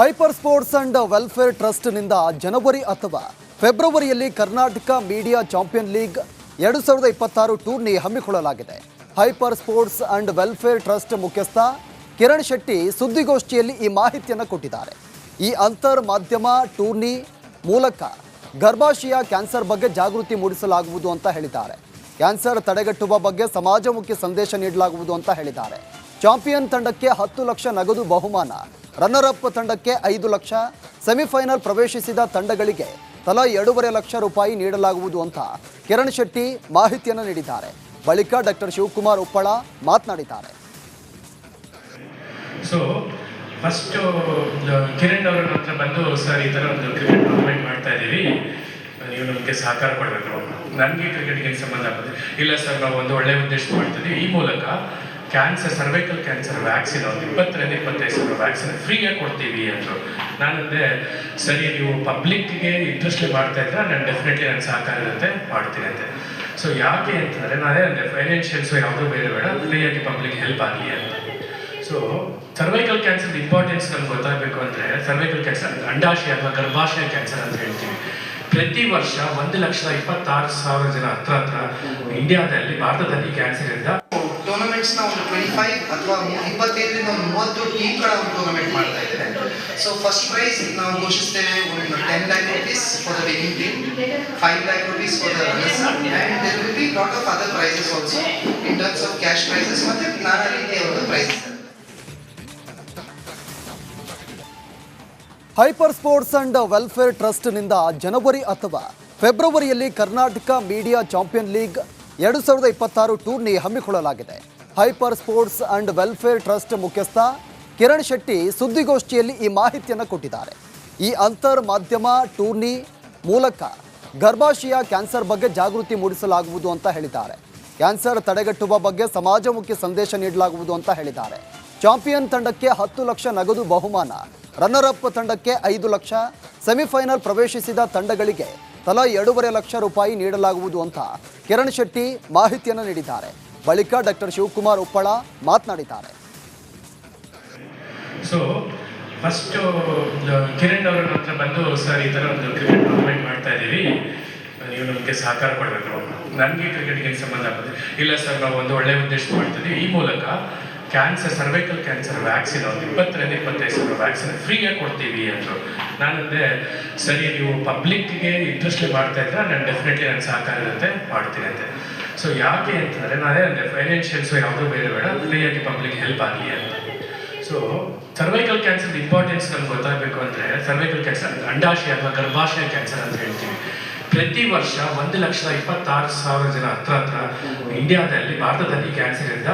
Hyper sports and welfare ಟ್ರಸ್ಟ್ನಿಂದ ಜನವರಿ ಅಥವಾ ಫೆಬ್ರವರಿಯಲ್ಲಿ ಕರ್ನಾಟಕ ಮೀಡಿಯಾ ಚಾಂಪಿಯನ್ ಲೀಗ್ ಎರಡು ಸಾವಿರದ ಇಪ್ಪತ್ತಾರು ಟೂರ್ನಿ ಹಮ್ಮಿಕೊಳ್ಳಲಾಗಿದೆ. Hyper sports and welfare trust ಮುಖ್ಯಸ್ಥ ಕಿರಣ್ ಶೆಟ್ಟಿ ಸುದ್ದಿಗೋಷ್ಠಿಯಲ್ಲಿ ಈ ಮಾಹಿತಿಯನ್ನು ಕೊಟ್ಟಿದ್ದಾರೆ. ಈ ಅಂತರ್ ಮಾಧ್ಯಮ ಟೂರ್ನಿ ಮೂಲಕ ಗರ್ಭಾಶಯ ಕ್ಯಾನ್ಸರ್ ಬಗ್ಗೆ ಜಾಗೃತಿ ಮೂಡಿಸಲಾಗುವುದು ಅಂತ ಹೇಳಿದ್ದಾರೆ. ಕ್ಯಾನ್ಸರ್ ತಡೆಗಟ್ಟುವ ಬಗ್ಗೆ ಸಮಾಜಮುಖಿ ಸಂದೇಶ ನೀಡಲಾಗುವುದು ಅಂತ ಹೇಳಿದ್ದಾರೆ. ಚಾಂಪಿಯನ್ ತಂಡಕ್ಕೆ ಹತ್ತು ಲಕ್ಷ ನಗದು ಬಹುಮಾನ ರನ್ನರ್ ಅಪ್ ತಂಡಕ್ಕೆ ಐದು ಲಕ್ಷ, ಸೆಮಿಫೈನಲ್ ಪ್ರವೇಶಿಸಿದ ತಂಡಗಳಿಗೆ ತಲಾ ಎರಡೂವರೆ ಲಕ್ಷ ರೂಪಾಯಿ ನೀಡಲಾಗುವುದು ಅಂತ ಕಿರಣ್ ಶೆಟ್ಟಿ ಮಾಹಿತಿಯನ್ನು ನೀಡಿದ್ದಾರೆ. ಬಳಿಕ ಡಾಕ್ಟರ್ ಶಿವಕುಮಾರ್ ಉಪ್ಪಳ ಮಾತನಾಡಿದ್ದಾರೆ. ಸೊ ಫಸ್ಟ್ ಕಿರಣ್ ಅವರ ಹತ್ರ ಬಂದು, ಸರ್, ಈ ಥರ ಒಂದು ಕ್ರಿಕೆಟ್ ಟೂರ್ನಮೆಂಟ್ ಮಾಡ್ತಾ ಇದ್ದೀವಿ. ನೀವು ನಮಗೆ ಸಹಕಾರ ಕೊಡಬೇಕು. ನನಗೆ ಕ್ರಿಕೆಟ್ಗೆ ಸಂಬಂಧ ಬಂದಿದೆ ಇಲ್ಲ, ಸರ್, ನಾವು ಒಂದು ಒಳ್ಳೆಯ ಉದ್ದೇಶ ಮಾಡ್ತಿದ್ದೀವಿ ಈ ಮೂಲಕ ಕ್ಯಾನ್ಸರ್ ಸರ್ವೈಕಲ್ ಕ್ಯಾನ್ಸರ್ ವ್ಯಾಕ್ಸಿನ್ ಒಂದು ಇಪ್ಪತ್ತರಿಂದ ಇಪ್ಪತ್ತೈದು ಸಾವಿರ ವ್ಯಾಕ್ಸಿನ್ ಫ್ರೀಯಾಗಿ ಕೊಡ್ತೀವಿ ಅಂದರು. ನಾನಂದೆ ಸರಿ, ನೀವು ಪಬ್ಲಿಕ್ಗೆ ಇಂಟ್ರೆಸ್ಟ್ ಮಾಡ್ತಾ ಇದ್ರೆ ನಾನು ಡೆಫಿನೆಟ್ಲಿ ನನ್ನ ಸಹಕಾರ ಇರುತ್ತೆ ಮಾಡ್ತೀನಿ ಅಂತೆ ಸೊ ಯಾಕೆ ಅಂತಂದರೆ, ನಾನೇ ಅಂದರೆ ಫೈನಾನ್ಷಿಯಲ್ಸು ಯಾವುದೂ ಬೇರೆ ಬೇಡ ಫ್ರೀಯಾಗಿ ಪಬ್ಲಿಕ್ ಹೆಲ್ಪ್ ಆಗಲಿ ಅಂತ. ಸೊ ಸರ್ವೈಕಲ್ ಕ್ಯಾನ್ಸರ್ ಇಂಪಾರ್ಟೆನ್ಸ್ ನಮ್ಗೆ ಗೊತ್ತಾಗಬೇಕು ಅಂದರೆ ಸರ್ವೈಕಲ್ ಕ್ಯಾನ್ಸರ್ ಅಂಡಾಶಯ ಅಥವಾ ಗರ್ಭಾಶಯ ಕ್ಯಾನ್ಸರ್ ಅಂತ ಹೇಳ್ತೀವಿ. ಪ್ರತಿ ವರ್ಷ ಒಂದು ಲಕ್ಷದ ಇಪ್ಪತ್ತಾರು ಸಾವಿರ ಜನ ಹತ್ರ ಹತ್ರ ಇಂಡಿಯಾದಲ್ಲಿ ಭಾರತದಲ್ಲಿ ಕ್ಯಾನ್ಸರ್ ಟೂರ್ನಮೆಂಟ್ಸ್ನ ಒಂದು ಟ್ವೆಂಟಿ ಫೈವ್ ಅಥವಾ ಇಪ್ಪತ್ತೈದರಿಂದ ಒಂದು ಮೂವತ್ತು ಟೀಮ್ಗಳ ಒಂದು ಟೂರ್ನಮೆಂಟ್ ಮಾಡ್ತಾ ಇದ್ದೇವೆ ಸೊ ಫಸ್ಟ್ ಪ್ರೈಸ್ ನಾವು ಘೋಷಿಸ್ತೇವೆ ಒಂದು ten lakh rupees for the winning team five lakh rupees for the runners and there will be lot of other prizes also in terms of cash prizes ಮತ್ತೆ ನಾನಾ ರೀತಿಯ ಒಂದು prize hyper sports and welfare ಟ್ರಸ್ಟ್ನಿಂದ ಜನವರಿ ಅಥವಾ ಫೆಬ್ರವರಿಯಲ್ಲಿ Karnataka media champion league ಎರಡು ಸಾವಿರದ ಇಪ್ಪತ್ತಾರು ಟೂರ್ನಿ ಹಮ್ಮಿಕೊಳ್ಳಲಾಗಿದೆ. Hyper sports and welfare trust ಮುಖ್ಯಸ್ಥ ಕಿರಣ್ ಶೆಟ್ಟಿ ಸುದ್ದಿಗೋಷ್ಠಿಯಲ್ಲಿ ಈ ಮಾಹಿತಿಯನ್ನು ಕೊಟ್ಟಿದ್ದಾರೆ. ಈ ಅಂತರ್ ಮಾಧ್ಯಮ ಟೂರ್ನಿ ಮೂಲಕ ಗರ್ಭಾಶಯ ಕ್ಯಾನ್ಸರ್ ಬಗ್ಗೆ ಜಾಗೃತಿ ಮೂಡಿಸಲಾಗುವುದು ಅಂತ ಹೇಳಿದ್ದಾರೆ. ಕ್ಯಾನ್ಸರ್ ತಡೆಗಟ್ಟುವ ಬಗ್ಗೆ ಸಮಾಜಮುಖಿ ಸಂದೇಶ ನೀಡಲಾಗುವುದು ಅಂತ ಹೇಳಿದ್ದಾರೆ. ಚಾಂಪಿಯನ್ ತಂಡಕ್ಕೆ ಹತ್ತು ಲಕ್ಷ ನಗದು ಬಹುಮಾನ ರನ್ನರ್ ಅಪ್ ತಂಡಕ್ಕೆ ಐದು ಲಕ್ಷ, ಸೆಮಿಫೈನಲ್ ಪ್ರವೇಶಿಸಿದ ತಂಡಗಳಿಗೆ ತಲಾ ಎರಡೂವರೆ ಲಕ್ಷ ರೂಪಾಯಿ ನೀಡಲಾಗುವುದು ಅಂತ ಕಿರಣ್ ಶೆಟ್ಟಿ ಮಾಹಿತಿಯನ್ನು ನೀಡಿದ್ದಾರೆ. ಬಳಿಕ ಡಾಕ್ಟರ್ ಶಿವಕುಮಾರ್ ಉಪ್ಪಳ ಮಾತನಾಡಿದ್ದಾರೆ. ಸೊ ಫಸ್ಟ್ ಕಿರಣ್ ಅವರ ಹತ್ರ ಬಂದು, ಸರ್, ಈ ಥರ ಒಂದು ಕ್ರಿಕೆಟ್ ಟೂರ್ನಮೆಂಟ್ ಮಾಡ್ತಾ ಇದ್ದೀವಿ ನೀವು ನಮಗೆ ಸಹಕಾರ ಕೊಡಬೇಕು ನನಗೆ ಕ್ರಿಕೆಟ್ಗೆ ಸಂಬಂಧ ಬಂದಿದೆ ಇಲ್ಲ, ಸರ್, ನಾವು ಒಂದು ಒಳ್ಳೆಯ ಉದ್ದೇಶ ಮಾಡ್ತಿದ್ದೀವಿ ಈ ಮೂಲಕ ಕ್ಯಾನ್ಸರ್ ಸರ್ವೈಕಲ್ ಕ್ಯಾನ್ಸರ್ ವ್ಯಾಕ್ಸಿನ್ ಒಂದು ಇಪ್ಪತ್ತರಿಂದ ಇಪ್ಪತ್ತೈದು ಸಾವಿರ ವ್ಯಾಕ್ಸಿನ್ ಫ್ರೀಯಾಗಿ ಕೊಡ್ತೀವಿ ಅಂದರು. ನಾನಂದೆ ಸರಿ, ನೀವು ಪಬ್ಲಿಕ್ಗೆ ಇಂಟ್ರೆಸ್ಟ್ ಮಾಡ್ತಾ ಇದ್ರೆ ನಾನು ಡೆಫಿನೆಟ್ಲಿ ನನ್ನ ಸಹಕಾರ ಇರುತ್ತೆ ಮಾಡ್ತೀನಿ ಅಂತೆ. ಸೊ ಯಾಕೆ ಅಂತಂದರೆ, ನಾನೇ ಅಂದರೆ ಫೈನಾನ್ಷಿಯಲ್ಸು ಯಾವುದೂ ಬೇರೆ ಬೇಡ, ಫ್ರೀಯಾಗಿ ಪಬ್ಲಿಕ್ ಹೆಲ್ಪ್ ಆಗಲಿ ಅಂತ. ಸೊ ಸರ್ವೈಕಲ್ ಕ್ಯಾನ್ಸರ್ ಇಂಪಾರ್ಟೆನ್ಸ್ ನಮ್ಗೆ ಗೊತ್ತಾಗಬೇಕು ಅಂದರೆ ಸರ್ವೈಕಲ್ ಕ್ಯಾನ್ಸರ್ ಅಂಡಾಶಯ ಅಥವಾ ಗರ್ಭಾಶಯ ಕ್ಯಾನ್ಸರ್ ಅಂತ ಹೇಳ್ತೀವಿ. ಪ್ರತಿ ವರ್ಷ ಒಂದು ಲಕ್ಷದ ಇಪ್ಪತ್ತಾರು ಸಾವಿರ ಜನ ಹತ್ರ ಹತ್ರ ಇಂಡಿಯಾದಲ್ಲಿ, ಭಾರತದಲ್ಲಿ ಕ್ಯಾನ್ಸರ್ ಇಂದ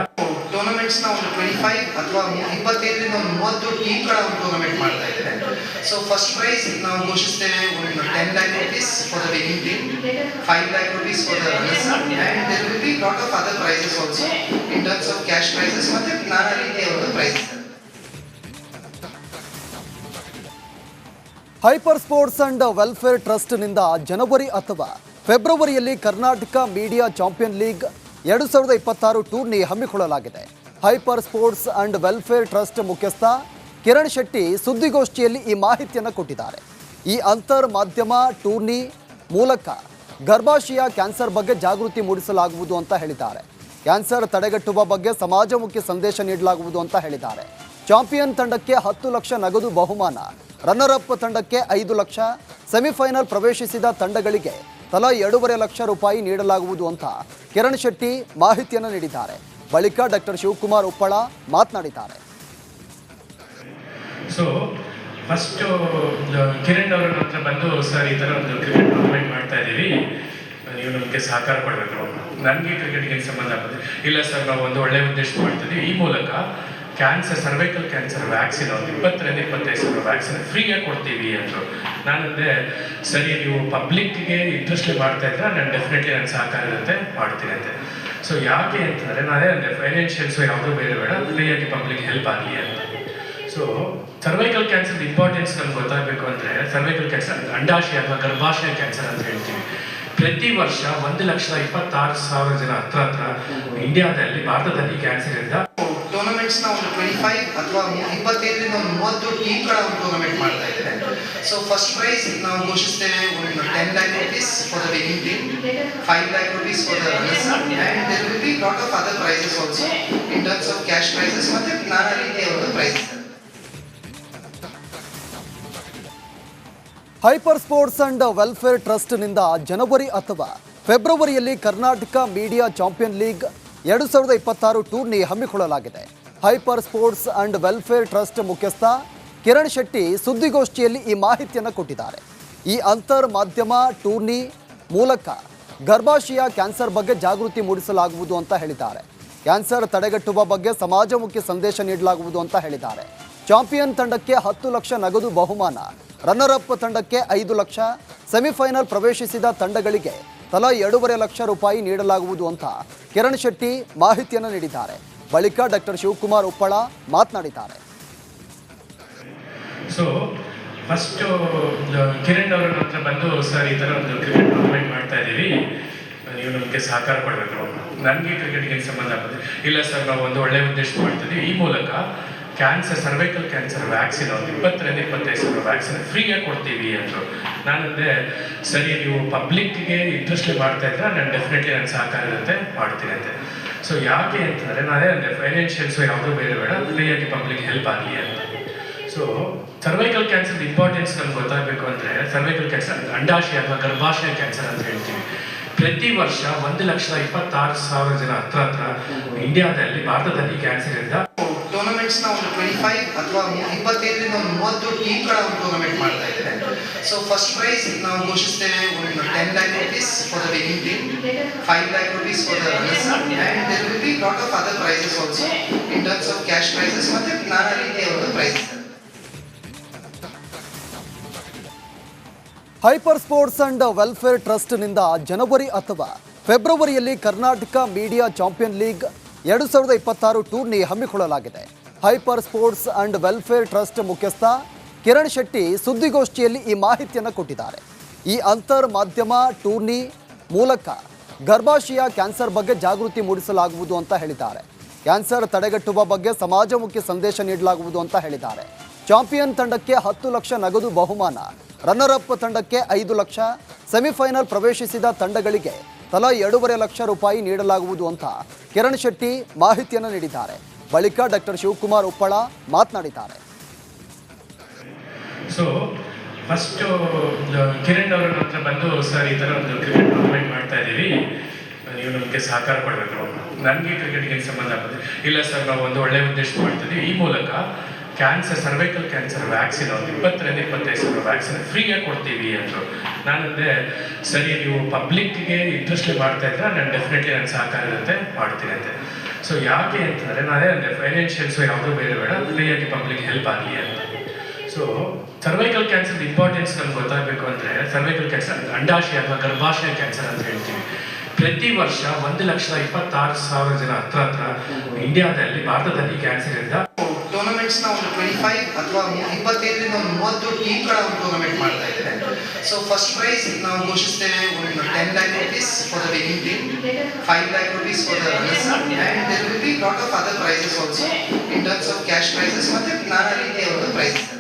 ಟೂರ್ನಮೆಂಟ್ಸ್ನ ಒಂದು ಟ್ವೆಂಟಿ ಫೈವ್ ಅಥವಾ ಇಪ್ಪತ್ತೈದರಿಂದ ಒಂದು ಮೂವತ್ತು ಟೀಮ್ಗಳ ಒಂದು ಟೂರ್ನಮೆಂಟ್ ಮಾಡ್ತಾ ಇದ್ದೇವೆ ಸೊ ಫಸ್ಟ್ ಪ್ರೈಸ್ ನಾವು ಘೋಷಿಸ್ತೇವೆ ಒಂದು ten lakh rupees for the winning team five lakh rupees for the runners and there will be lot of other prizes also in terms of cash prizes ಮತ್ತೆ ನಾನಾ ರೀತಿಯ ಒಂದು prizes. Hyper sports and welfare ಟ್ರಸ್ಟ್ನಿಂದ ಜನವರಿ ಅಥವಾ ಫೆಬ್ರವರಿಯಲ್ಲಿ Karnataka media champion league ಎರಡು ಸಾವಿರದ ಇಪ್ಪತ್ತಾರು ಟೂರ್ನಿ ಹಮ್ಮಿಕೊಳ್ಳಲಾಗಿದೆ hyper sports and welfare trust ಮುಖ್ಯಸ್ಥ ಕಿರಣ್ ಶೆಟ್ಟಿ ಸುದ್ದಿಗೋಷ್ಠಿಯಲ್ಲಿ ಈ ಮಾಹಿತಿಯನ್ನು ಕೊಟ್ಟಿದ್ದಾರೆ. ಈ ಅಂತರ್ ಮಾಧ್ಯಮ ಟೂರ್ನಿ ಮೂಲಕ ಗರ್ಭಾಶಯ ಕ್ಯಾನ್ಸರ್ ಬಗ್ಗೆ ಜಾಗೃತಿ ಮೂಡಿಸಲಾಗುವುದು ಅಂತ ಹೇಳಿದ್ದಾರೆ. ಕ್ಯಾನ್ಸರ್ ತಡೆಗಟ್ಟುವ ಬಗ್ಗೆ ಸಮಾಜಮುಖಿ ಸಂದೇಶ ನೀಡಲಾಗುವುದು ಅಂತ ಹೇಳಿದ್ದಾರೆ. ಚಾಂಪಿಯನ್ ತಂಡಕ್ಕೆ ಹತ್ತು ಲಕ್ಷ ನಗದು ಬಹುಮಾನ ರನ್ನರ್ ಅಪ್ ತಂಡಕ್ಕೆ ಐದು ಲಕ್ಷ, ಸೆಮಿಫೈನಲ್ ಪ್ರವೇಶಿಸಿದ ತಂಡಗಳಿಗೆ ತಲಾ ಎರಡೂವರೆ ಲಕ್ಷ ರೂಪಾಯಿ ನೀಡಲಾಗುವುದು ಅಂತ ಕಿರಣ್ ಶೆಟ್ಟಿ ಮಾಹಿತಿಯನ್ನು ನೀಡಿದ್ದಾರೆ. ಬಳಿಕ ಡಾಕ್ಟರ್ ಶಿವಕುಮಾರ್ ಉಪ್ಪಳ ಮಾತನಾಡಿದ್ದಾರೆ. ಸೊ ಫಸ್ಟು ಕಿರಣ್ ಅವರ ಹತ್ರ ಬಂದು ಸರ್ ಈ ಥರ ಒಂದು ಕ್ರಿಕೆಟ್ ಟೂರ್ನಮೆಂಟ್ ಮಾಡ್ತಾ ಇದ್ದೀವಿ. ನೀವು ನಮಗೆ ಸಹಕಾರ ಕೊಡಬೇಕು. ನನಗೆ ಕ್ರಿಕೆಟ್ಗೆ ಸಂಬಂಧ ಬಂದಿದೆ ಇಲ್ಲ ಸರ್, ನಾವು ಒಂದು ಒಳ್ಳೆಯ ಉದ್ದೇಶ ಮಾಡ್ತೀವಿ ಈ ಮೂಲಕ ಕ್ಯಾನ್ಸರ್ ಸರ್ವೈಕಲ್ ಕ್ಯಾನ್ಸರ್ ವ್ಯಾಕ್ಸಿನ್ ಒಂದು ಇಪ್ಪತ್ತರಿಂದ ಇಪ್ಪತ್ತೈದು ಸಾವಿರ ವ್ಯಾಕ್ಸಿನ್ ಫ್ರೀಯಾಗಿ ಕೊಡ್ತೀವಿ ಅಂದರು. ನಾನಂದರೆ, ಸರಿ, ನೀವು ಪಬ್ಲಿಕ್ಗೆ ಇಂಟ್ರೆಸ್ಟ್ ಮಾಡ್ತಾ ಇದ್ರೆ ನಾನು ಡೆಫಿನೆಟ್ಲಿ ನನ್ನ ಸಹಕಾರ ಇರುತ್ತೆ ಮಾಡ್ತೀನಿ ಅಂತೆ. ಸೊ ಯಾಕೆ ಅಂತಂದರೆ, ನಾನೇ ಅಂದರೆ ಫೈನಾನ್ಷಿಯಲ್ಸು ಯಾವುದೂ ಬೇರೆ ಬೇಡ. ಫ್ರೀಯಾಗಿ ಪಬ್ಲಿಕ್ ಹೆಲ್ಪ್ ಆಗಲಿ ಅಂತ. ಸೊ ಸರ್ವೈಕಲ್ ಕ್ಯಾನ್ಸರ್ ಇಂಪಾರ್ಟೆನ್ಸ್ ನಮ್ಗೆ ಗೊತ್ತಾಗಬೇಕು ಅಂದರೆ ಸರ್ವೈಕಲ್ ಕ್ಯಾನ್ಸರ್ ಅಂಡಾಶಯ ಅಥವಾ ಗರ್ಭಾಶಯ ಕ್ಯಾನ್ಸರ್ ಅಂತ ಹೇಳ್ತೀವಿ. ಪ್ರತಿ ವರ್ಷ ಒಂದು ಲಕ್ಷದ ಇಪ್ಪತ್ತಾರು ಸಾವಿರ ಜನ ಹತ್ರ ಹತ್ರ ಇಂಡಿಯಾದಲ್ಲಿ, ಭಾರತದಲ್ಲಿ ಕ್ಯಾನ್ಸರ್ ಇಂದ ಟೂರ್ನಮೆಂಟ್ಸ್ನ ಒಂದು ಟ್ವೆಂಟಿ ಫೈವ್ ಅಥವಾ ಇಪ್ಪತ್ತೈದರಿಂದ ಒಂದು ಮೂವತ್ತು ಟೀಮ್ಗಳ ಒಂದು ಟೂರ್ನಮೆಂಟ್ ಮಾಡ್ತಾ ಇದ್ದಾರೆ. ಸೊ ಫಸ್ಟ್ ಪ್ರೈಸ್ ನಾವು ಘೋಷಿಸ್ತೇವೆ ಒಂದು ten lakh rupees for the winning team five lakh rupees for the runners and there will be lot of other prizes also in terms of cash prizes ಮತ್ತೆ ನಾನಾ ರೀತಿಯ ಒಂದು prizes hyper sports and welfare ಟ್ರಸ್ಟ್ನಿಂದ ಜನವರಿ ಅಥವಾ ಫೆಬ್ರವರಿಯಲ್ಲಿ Karnataka media champion league ಎರಡು ಸಾವಿರದ ಇಪ್ಪತ್ತಾರು ಟೂರ್ನಿ ಹಮ್ಮಿಕೊಳ್ಳಲಾಗಿದೆ. Hyper sports and welfare trust ಮುಖ್ಯಸ್ಥ ಕಿರಣ್ ಶೆಟ್ಟಿ ಸುದ್ದಿಗೋಷ್ಠಿಯಲ್ಲಿ ಈ ಮಾಹಿತಿಯನ್ನು ಕೊಟ್ಟಿದ್ದಾರೆ. ಈ ಅಂತರ್ ಮಾಧ್ಯಮ ಟೂರ್ನಿ ಮೂಲಕ ಗರ್ಭಾಶಯ ಕ್ಯಾನ್ಸರ್ ಬಗ್ಗೆ ಜಾಗೃತಿ ಮೂಡಿಸಲಾಗುವುದು ಅಂತ ಹೇಳಿದ್ದಾರೆ. ಕ್ಯಾನ್ಸರ್ ತಡೆಗಟ್ಟುವ ಬಗ್ಗೆ ಸಮಾಜಮುಖಿ ಸಂದೇಶ ನೀಡಲಾಗುವುದು ಅಂತ ಹೇಳಿದ್ದಾರೆ. ಚಾಂಪಿಯನ್ ತಂಡಕ್ಕೆ ಹತ್ತು ಲಕ್ಷ ನಗದು ಬಹುಮಾನ ರನ್ನರ್ ಅಪ್ ತಂಡಕ್ಕೆ ಐದು ಲಕ್ಷ, ಸೆಮಿಫೈನಲ್ ಪ್ರವೇಶಿಸಿದ ತಂಡಗಳಿಗೆ ತಲಾ ಎರಡೂವರೆ ಲಕ್ಷ ರೂಪಾಯಿ ನೀಡಲಾಗುವುದು ಅಂತ ಕಿರಣ್ ಶೆಟ್ಟಿ ಮಾಹಿತಿಯನ್ನು ನೀಡಿದ್ದಾರೆ. ಬಳಿಕ ಡಾಕ್ಟರ್ ಶಿವಕುಮಾರ್ ಉಪ್ಪಳ ಮಾತನಾಡಿದ್ದಾರೆ. ಸೊ ಫಸ್ಟ್ ಕಿರಣ್ ಅವರ ಹತ್ರ ಬಂದು, ಸರ್, ಈ ಥರ ಒಂದು ಕ್ರಿಕೆಟ್ ಟೂರ್ನಮೆಂಟ್ ಮಾಡ್ತಾ ಇದ್ದೀವಿ. ನೀವು ನಮಗೆ ಸಹಕಾರ ಕೊಡಬೇಕು. ನನಗೆ ಕ್ರಿಕೆಟ್ಗೆ ಸಂಬಂಧ ಬಂದಿದೆ ಇಲ್ಲ, ಸರ್, ನಾವು ಒಂದು ಒಳ್ಳೆಯ ಉದ್ದೇಶ ಮಾಡ್ತಿದ್ದೀವಿ ಈ ಮೂಲಕ ಕ್ಯಾನ್ಸರ್ ಸರ್ವೈಕಲ್ ಕ್ಯಾನ್ಸರ್ ವ್ಯಾಕ್ಸಿನ್ ಒಂದು ಇಪ್ಪತ್ತರಿಂದ ಇಪ್ಪತ್ತೈದು ಸಾವಿರ ವ್ಯಾಕ್ಸಿನ್ ಫ್ರೀಯಾಗಿ ಕೊಡ್ತೀವಿ ಅಂದರು. ನಾನಂದೆ ಸರಿ, ನೀವು ಪಬ್ಲಿಕ್ಗೆ ಇಂಟ್ರೆಸ್ಟ್ ಮಾಡ್ತಾ ಇದ್ರೆ ನಾನು ಡೆಫಿನೆಟ್ಲಿ ನನ್ನ ಸಹಕಾರ ಇರುತ್ತೆ ಮಾಡ್ತೀನಿ ಅಂತೆ ಸೊ ಯಾಕೆ ಅಂತಂದರೆ, ನಾನೇ ಅಂದರೆ ಫೈನಾನ್ಷಿಯಲ್ಸು ಯಾವುದೂ ಬೇರೆ ಬೇಡ ಫ್ರೀಯಾಗಿ ಪಬ್ಲಿಕ್ ಹೆಲ್ಪ್ ಆಗಲಿ ಅಂತ. ಸೊ ಸರ್ವೈಕಲ್ ಕ್ಯಾನ್ಸರ್ ಇಂಪಾರ್ಟೆನ್ಸ್ ನಮ್ಗೆ ಗೊತ್ತಾಗಬೇಕು ಅಂದರೆ ಸರ್ವೈಕಲ್ ಕ್ಯಾನ್ಸರ್ ಅಂಡಾಶಯ ಅಥವಾ ಗರ್ಭಾಶಯ ಕ್ಯಾನ್ಸರ್ ಅಂತ ಹೇಳ್ತೀವಿ. ಪ್ರತಿ ವರ್ಷ ಒಂದು ಲಕ್ಷದ ಇಪ್ಪತ್ತಾರು ಸಾವಿರ ಜನ ಹತ್ರ ಹತ್ರ ಇಂಡಿಯಾದಲ್ಲಿ ಭಾರತದಲ್ಲಿ ಕ್ಯಾನ್ಸರ್ ಇಂದ ಟೂರ್ನಮೆಂಟ್ಸ್ನ ಒಂದು ಟ್ವೆಂಟಿ ಫೈವ್ ಅಥವಾ ಇಪ್ಪತ್ತೈದರಿಂದ ಒಂದು ಮೂವತ್ತು ಟೀಮ್ಗಳ ಒಂದು ಟೂರ್ನಮೆಂಟ್ ಮಾಡ್ತಾ ಇದ್ದೇವೆ ಸೊ ಫಸ್ಟ್ ಪ್ರೈಸ್ ನಾವು ಘೋಷಿಸ್ತೇವೆ ಒಂದು ten lakh rupees for the winning team five lakh rupees for the runners and there will be lot of other prizes also in terms of cash prizes ಮತ್ತೆ ನಾನಾ ರೀತಿಯ ಒಂದು prize hyper sports and welfare ಟ್ರಸ್ಟ್ನಿಂದ ಜನವರಿ ಅಥವಾ ಫೆಬ್ರವರಿಯಲ್ಲಿ Karnataka media champion league ಎರಡು ಸಾವಿರದ ಇಪ್ಪತ್ತಾರು ಟೂರ್ನಿ ಹಮ್ಮಿಕೊಳ್ಳಲಾಗಿದೆ. Hyper sports and welfare trust ಮುಖ್ಯಸ್ಥ ಕಿರಣ್ ಶೆಟ್ಟಿ ಸುದ್ದಿಗೋಷ್ಠಿಯಲ್ಲಿ ಈ ಮಾಹಿತಿಯನ್ನು ಕೊಟ್ಟಿದ್ದಾರೆ. ಈ ಅಂತರ್ ಮಾಧ್ಯಮ ಟೂರ್ನಿ ಮೂಲಕ ಗರ್ಭಾಶಯ ಕ್ಯಾನ್ಸರ್ ಬಗ್ಗೆ ಜಾಗೃತಿ ಮೂಡಿಸಲಾಗುವುದು ಅಂತ ಹೇಳಿದ್ದಾರೆ. ಕ್ಯಾನ್ಸರ್ ತಡೆಗಟ್ಟುವ ಬಗ್ಗೆ ಸಮಾಜಮುಖಿ ಸಂದೇಶ ನೀಡಲಾಗುವುದು ಅಂತ ಹೇಳಿದ್ದಾರೆ. ಚಾಂಪಿಯನ್ ತಂಡಕ್ಕೆ ಹತ್ತು ಲಕ್ಷ ನಗದು ಬಹುಮಾನ ರನ್ನರ್ ಅಪ್ ತಂಡಕ್ಕೆ ಐದು ಲಕ್ಷ, ಸೆಮಿಫೈನಲ್ ಪ್ರವೇಶಿಸಿದ ತಂಡಗಳಿಗೆ ತಲಾ ಎರಡೂವರೆ ಲಕ್ಷ ರೂಪಾಯಿ ನೀಡಲಾಗುವುದು ಅಂತ ಕಿರಣ್ ಶೆಟ್ಟಿ ಮಾಹಿತಿಯನ್ನು ನೀಡಿದ್ದಾರೆ. ಬಳಿಕ ಡಾಕ್ಟರ್ ಶಿವಕುಮಾರ್ ಉಪ್ಪಳ ಮಾತನಾಡಿದ್ದಾರೆ. ಸೊ ಫಸ್ಟ್ ಕಿರಣ್ ಅವರ ಹತ್ರ ಬಂದು, ಸರ್, ಈ ಥರ ಒಂದು ಕ್ರಿಕೆಟ್ ಟೂರ್ನಮೆಂಟ್ ಮಾಡ್ತಾ ಇದ್ದೀವಿ ನೀವು ನಮಗೆ ಸಹಕಾರ ಕೊಡಬೇಕು. ನನಗೆ ಕ್ರಿಕೆಟ್ಗೆ ಸಂಬಂಧ ಬಂದಿದೆ ಇಲ್ಲ, ಸರ್, ನಾವು ಒಂದು ಒಳ್ಳೆಯ ಉದ್ದೇಶ ಮಾಡ್ತಿದ್ದೀವಿ ಈ ಮೂಲಕ ಕ್ಯಾನ್ಸರ್ ಸರ್ವೈಕಲ್ ಕ್ಯಾನ್ಸರ್ ವ್ಯಾಕ್ಸಿನ್ ಒಂದು ಇಪ್ಪತ್ತರಿಂದ ಇಪ್ಪತ್ತೈದು ಸಾವಿರ ವ್ಯಾಕ್ಸಿನ್ ಫ್ರೀಯಾಗಿ ಕೊಡ್ತೀವಿ ಅಂದರು. ನಾನಂದರೆ ಸರಿ, ನೀವು ಪಬ್ಲಿಕ್ಗೆ ಇಂಟ್ರೆಸ್ಟ್ ಮಾಡ್ತಾ ಇದ್ರೆ ನಾನು ಡೆಫಿನೆಟ್ಲಿ ನನ್ನ ಸಹಕಾರ ಇರುತ್ತೆ ಮಾಡ್ತೀನಿ ಅಂತೆ ಸೊ ಯಾಕೆ ಅಂತಂದರೆ, ನಾನೇ ಅಂದರೆ ಫೈನಾನ್ಷಿಯಲ್ಸು ಯಾವುದೂ ಬೇರೆ ಬೇಡ ಫ್ರೀಯಾಗಿ ಪಬ್ಲಿಕ್ ಹೆಲ್ಪ್ ಆಗಲಿ ಅಂತ. ಸೊ ಸರ್ವೈಕಲ್ ಕ್ಯಾನ್ಸರ್ ಇಂಪಾರ್ಟೆನ್ಸ್ ನಮ್ಗೆ ಗೊತ್ತಾಗಬೇಕು ಅಂದರೆ ಸರ್ವೈಕಲ್ ಕ್ಯಾನ್ಸರ್ ಅಂಡಾಶಯ ಅಥವಾ ಗರ್ಭಾಶಯ ಕ್ಯಾನ್ಸರ್ ಅಂತ ಹೇಳ್ತೀವಿ. ಪ್ರತಿ ವರ್ಷ ಒಂದು ಲಕ್ಷದ ಇಪ್ಪತ್ತಾರು ಸಾವಿರ ಜನ ಹತ್ರ ಹತ್ರ, ಇಂಡಿಯಾದಲ್ಲಿ, ಭಾರತದಲ್ಲಿ ಕ್ಯಾನ್ಸರ್ ಇಂದ ಟೂರ್ನಮೆಂಟ್ಸ್ನ ಒಂದು ಟ್ವೆಂಟಿ ಫೈವ್ ಅಥವಾ ಇಪ್ಪತ್ತೈದರಿಂದ ಒಂದು ಮೂವತ್ತು ಟೀಮ್ಗಳ ಒಂದು ಟೂರ್ನಮೆಂಟ್ ಮಾಡ್ತಾ ಇದ್ದೇವೆ ಸೊ ಫಸ್ಟ್ ಪ್ರೈಸ್ ನಾವು ಘೋಷಿಸ್ತೇವೆ ಒಂದು ten lakh rupees for the winning team five lakh rupees for the and there will be lot of other prizes also in terms of cash prizes ಮತ್ತು ನಾನಾ ರೀತಿಯ ಒಂದು ಪ್ರೈಸಸ್